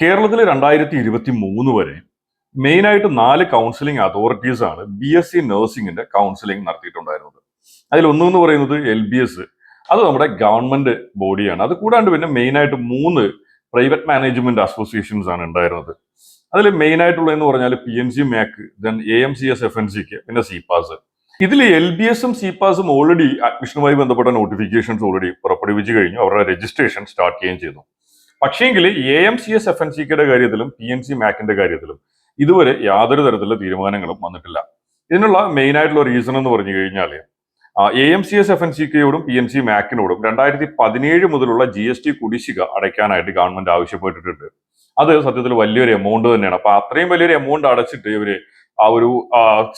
കേരളത്തിൽ രണ്ടായിരത്തി ഇരുപത്തി മൂന്ന് വരെ മെയിനായിട്ട് നാല് കൗൺസിലിംഗ് അതോറിറ്റീസ് ആണ് ബി എസ് സി നഴ്സിംഗിന്റെ കൗൺസിലിംഗ് നടത്തിയിട്ടുണ്ടായിരുന്നത്. അതിൽ ഒന്നെന്ന് പറയുന്നത് എൽ ബി എസ് അത് നമ്മുടെ ഗവൺമെന്റ് ബോഡിയാണ് അത് കൂടാണ്ട് പിന്നെ മെയിൻ ആയിട്ട് മൂന്ന് പ്രൈവറ്റ് മാനേജ്മെന്റ് അസോസിയേഷൻസ് ആണ് ഉണ്ടായിരുന്നത്. അതിൽ മെയിൻ ആയിട്ടുള്ളതെന്ന് പറഞ്ഞാൽ P N C Mac then A M C S F N സിക്ക് പിന്നെ സിപാസ് ഇതിൽ എൽ ബി എസും സിപാസും ഓൾറെഡി അഡ്മിഷനുമായി ബന്ധപ്പെട്ട നോട്ടിഫിക്കേഷൻസ് ഓൾറെഡി പുറപ്പെടുവിച്ചു കഴിഞ്ഞു. അവരുടെ രജിസ്ട്രേഷൻ സ്റ്റാർട്ട് ചെയ്യുകയും ചെയ്തു. പക്ഷേങ്കിൽ A M C S F N സിയുടെ കാര്യത്തിലും പി എൻ സി മാക്കിന്റെ കാര്യത്തിലും ഇതുവരെ യാതൊരു തരത്തിലുള്ള തീരുമാനങ്ങളും വന്നിട്ടില്ല. ഇതിനുള്ള മെയിൻ ആയിട്ടുള്ള റീസൺ എന്ന് പറഞ്ഞു കഴിഞ്ഞാൽ A M C S F N C കെയോടും P N C മാക്കിനോടും രണ്ടായിരത്തി പതിനേഴ് മുതലുള്ള ജി എസ് ടി കുടിശ്ശിക അടയ്ക്കാനായിട്ട് ഗവൺമെന്റ് ആവശ്യപ്പെട്ടിട്ടുണ്ട്. അത് സത്യത്തിൽ വലിയൊരു എമൗണ്ട് തന്നെയാണ്. അപ്പൊ അത്രയും വലിയൊരു എമൗണ്ട് അടച്ചിട്ട് ഇവർ ആ ഒരു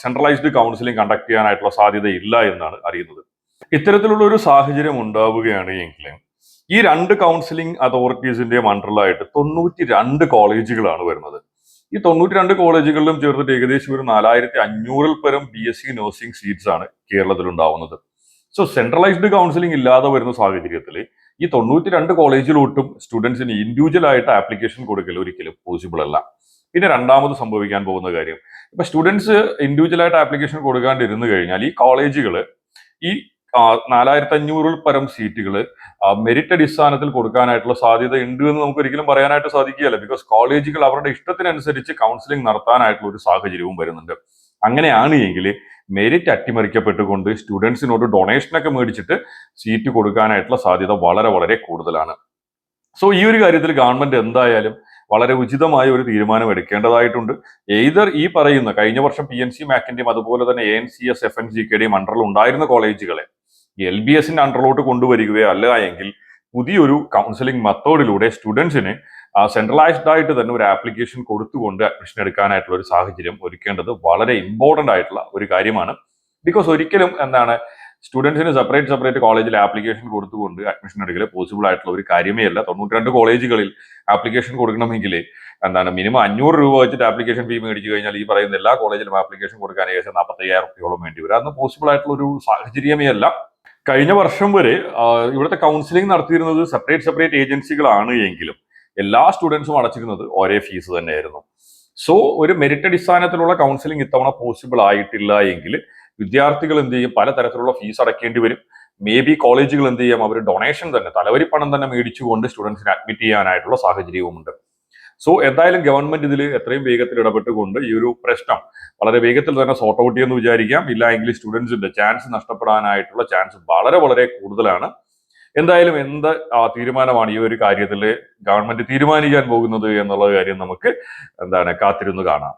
സെൻട്രലൈസ്ഡ് കൗൺസിലിംഗ് കണ്ടക്ട് ചെയ്യാനായിട്ടുള്ള സാധ്യത ഇല്ല എന്നാണ് അറിയുന്നത്. ഇത്തരത്തിലുള്ള ഒരു സാഹചര്യം ഉണ്ടാവുകയാണ് എങ്കിൽ ഈ രണ്ട് കൗൺസിലിംഗ് അതോറിറ്റീസിന്റെയും അണ്ടറിലായിട്ട് തൊണ്ണൂറ്റി രണ്ട് കോളേജുകളാണ് വരുന്നത്. ഈ തൊണ്ണൂറ്റി രണ്ട് കോളേജുകളിലും ചേർത്തിട്ട് ഏകദേശം ഒരു നാലായിരത്തി അഞ്ഞൂറിൽ പരം B S C nursing seats ആണ് കേരളത്തിൽ ഉണ്ടാവുന്നത്. സോ സെൻട്രലൈസ്ഡ് കൗൺസിലിംഗ് ഇല്ലാതെ വരുന്ന സാഹചര്യത്തിൽ ഈ തൊണ്ണൂറ്റി രണ്ട് കോളേജിലോട്ടും സ്റ്റുഡൻസിന് ഇൻഡിവിജ്വൽ ആയിട്ട് ആപ്ലിക്കേഷൻ കൊടുക്കൽ ഒരിക്കലും പോസിബിൾ അല്ല. പിന്നെ രണ്ടാമത് സംഭവിക്കാൻ പോകുന്ന കാര്യം ഇപ്പൊ സ്റ്റുഡൻസ് ഇൻഡിവിജ്വൽ ആയിട്ട് ആപ്ലിക്കേഷൻ കൊടുക്കാണ്ടിരുന്നു കഴിഞ്ഞാൽ ഈ കോളേജുകൾ ഈ നാലായിരത്തി അഞ്ഞൂറിൽ പരം സീറ്റുകൾ. മെറിറ്റ് അടിസ്ഥാനത്തിൽ കൊടുക്കാനായിട്ടുള്ള സാധ്യത ഉണ്ട് എന്ന് നമുക്ക് ഒരിക്കലും പറയാനായിട്ട് സാധിക്കുകയല്ല. ബിക്കോസ് കോളേജുകൾ അവരുടെ ഇഷ്ടത്തിനനുസരിച്ച് കൗൺസിലിംഗ് നടത്താനായിട്ടുള്ള ഒരു സാഹചര്യവും വരുന്നുണ്ട്. അങ്ങനെയാണ് എങ്കിൽ മെറിറ്റ് അട്ടിമറിക്കപ്പെട്ടുകൊണ്ട് സ്റ്റുഡൻസിനോട് ഡൊണേഷനൊക്കെ മേടിച്ചിട്ട് സീറ്റ് കൊടുക്കാനായിട്ടുള്ള സാധ്യത വളരെ വളരെ കൂടുതലാണ്. സോ ഈ ഒരു കാര്യത്തിൽ ഗവൺമെന്റ് എന്തായാലും വളരെ ഉചിതമായ ഒരു തീരുമാനം എടുക്കേണ്ടതായിട്ടുണ്ട് എയ്തർ ഈ പറയുന്ന കഴിഞ്ഞ വർഷം പി എൻ സി മാക്കിന്റെയും അതുപോലെ തന്നെ A N C S F N G കെയുടെയും അണ്ടറിൽ ഉണ്ടായിരുന്ന കോളേജുകളെ എൽ ബി എസിന്റെ അണ്ടറിലോട്ട് കൊണ്ടുവരികയോ അല്ല എങ്കിൽ പുതിയൊരു കൗൺസിലിംഗ് മെത്തേഡിലൂടെ സ്റ്റുഡൻസിന് സെൻട്രലൈസ്ഡ് ആയിട്ട് തന്നെ ഒരു ആപ്ലിക്കേഷൻ കൊടുത്തുകൊണ്ട് അഡ്മിഷൻ എടുക്കാനായിട്ടുള്ള ഒരു സാഹചര്യം ഒരുക്കേണ്ടത് വളരെ ഇമ്പോർട്ടന്റ് ആയിട്ടുള്ള ഒരു കാര്യമാണ്. ബിക്കോസ് ഒരിക്കലും എന്താണ് സ്റ്റുഡൻസിന് സെപ്പറേറ്റ് സെപ്പറേറ്റ് കോളേജിൽ ആപ്ലിക്കേഷൻ കൊടുത്തുകൊണ്ട് അഡ്മിഷൻ എടുക്കൽ പോസിബിൾ ആയിട്ടുള്ള ഒരു കാര്യമേ അല്ല. തൊണ്ണൂറ്റി കോളേജുകളിൽ ആപ്ലിക്കേഷൻ കൊടുക്കണമെങ്കിൽ എന്താണ് മിനിമം അഞ്ഞൂറ് രൂപ വെച്ചിട്ട് ആപ്ലിക്കേഷൻ ഫീ മേടിച്ചു കഴിഞ്ഞാൽ ഈ പറയുന്ന എല്ലാ കോളേജിലും ആപ്ലിക്കേഷൻ കൊടുക്കാൻ ഏകദേശം നാൽപ്പത്തയ്യായിരം രൂപയോളം വേണ്ടി വരും. അതൊന്നും പോസിബിൾ ആയിട്ടുള്ള ഒരു സാഹചര്യമേ അല്ല. കഴിഞ്ഞ വർഷം വരെ ഇവിടുത്തെ കൗൺസിലിംഗ് നടത്തിയിരുന്നത് സെപ്പറേറ്റ് സെപ്പറേറ്റ് ഏജൻസികളാണ് എങ്കിലും എല്ലാ സ്റ്റുഡൻസും അടച്ചിരുന്നത് ഒരേ ഫീസ് തന്നെയായിരുന്നു. സോ ഒരു മെറിറ്റ് അടിസ്ഥാനത്തിലുള്ള കൗൺസിലിംഗ് ഇത്തവണ പോസിബിൾ ആയിട്ടില്ല എങ്കിൽ വിദ്യാർത്ഥികൾ എന്ത് ചെയ്യും? പലതരത്തിലുള്ള ഫീസ് അടയ്ക്കേണ്ടി വരും. മേ ബി കോളേജുകൾ എന്ത് ചെയ്യാം? അവർ ഡൊണേഷൻ തന്നെ തലവരി പണം തന്നെ മേടിച്ചുകൊണ്ട് സ്റ്റുഡൻസിനെ അഡ്മിറ്റ് ചെയ്യാനായിട്ടുള്ള സാഹചര്യവുമുണ്ട്. സോ എന്തായാലും ഗവൺമെന്റ് ഇതിൽ എത്രയും വേഗത്തിൽ ഇടപെട്ടുകൊണ്ട് ഈ ഒരു പ്രശ്നം വളരെ വേഗത്തിൽ തന്നെ സോർട്ട് ഔട്ട് ചെയ്യുമെന്ന് വിചാരിക്കാം. ഇല്ല എങ്കിൽ സ്റ്റുഡൻസിന്റെ ചാൻസ് നഷ്ടപ്പെടാനായിട്ടുള്ള ചാൻസ് വളരെ വളരെ കൂടുതലാണ്. എന്തായാലും എന്ത് തീരുമാനമാണ് ഈ ഒരു കാര്യത്തിൽ ഗവൺമെന്റ് തീരുമാനിക്കാൻ പോകുന്നത് എന്നുള്ള കാര്യം നമുക്ക് എന്താണ് കാത്തിരുന്ന് കാണാം.